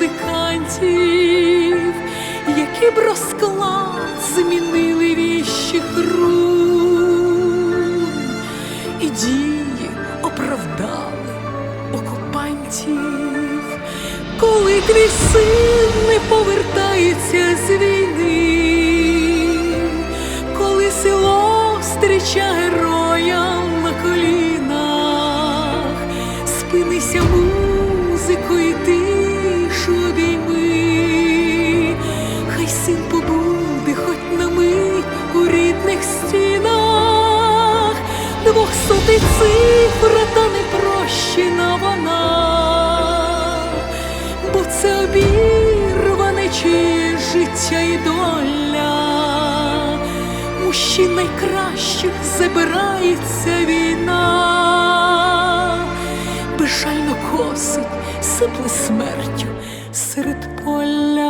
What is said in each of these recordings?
музикантів, які б розклад змінили віщих рун, і дії оправдали окупантів, коли твій син не повертається з війни коли село зустріча двохсотий цифра та непрощена вона, бо це обірване чиє життя і доля. Мужчин найкращих забирається війна, безжально косить, сипле смертю серед поля.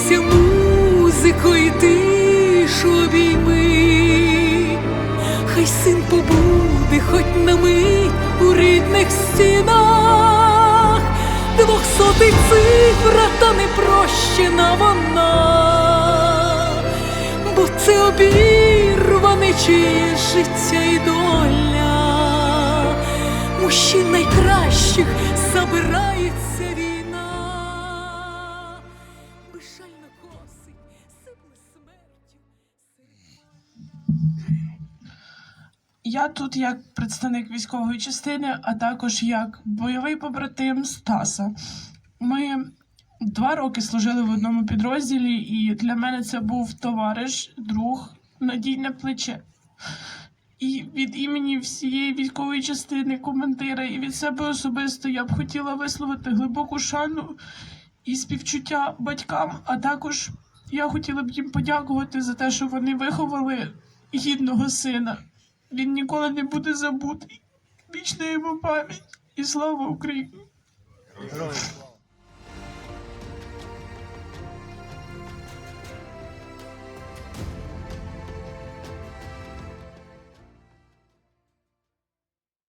спинися музико і тишу обійми, хай син побуде хоч на мить у рідних стінах, двохсотий цифра та непрощена вона, бо це обірване чиє життя і доля, мужчин найкращих забирається безжально косить, сипле смертю. Я тут як представник військової частини, а також як бойовий побратим Стаса. Ми два роки служили в одному підрозділі, і для мене це був товариш, друг, надійне плече. І від імені всієї військової частини, командира, і від себе особисто я б хотіла висловити глибоку шану і співчуття батькам, а також я хотіла б їм подякувати за те, що вони виховали гідного сина. Він ніколи не буде забутий. Вічна йому пам'ять і слава Україні!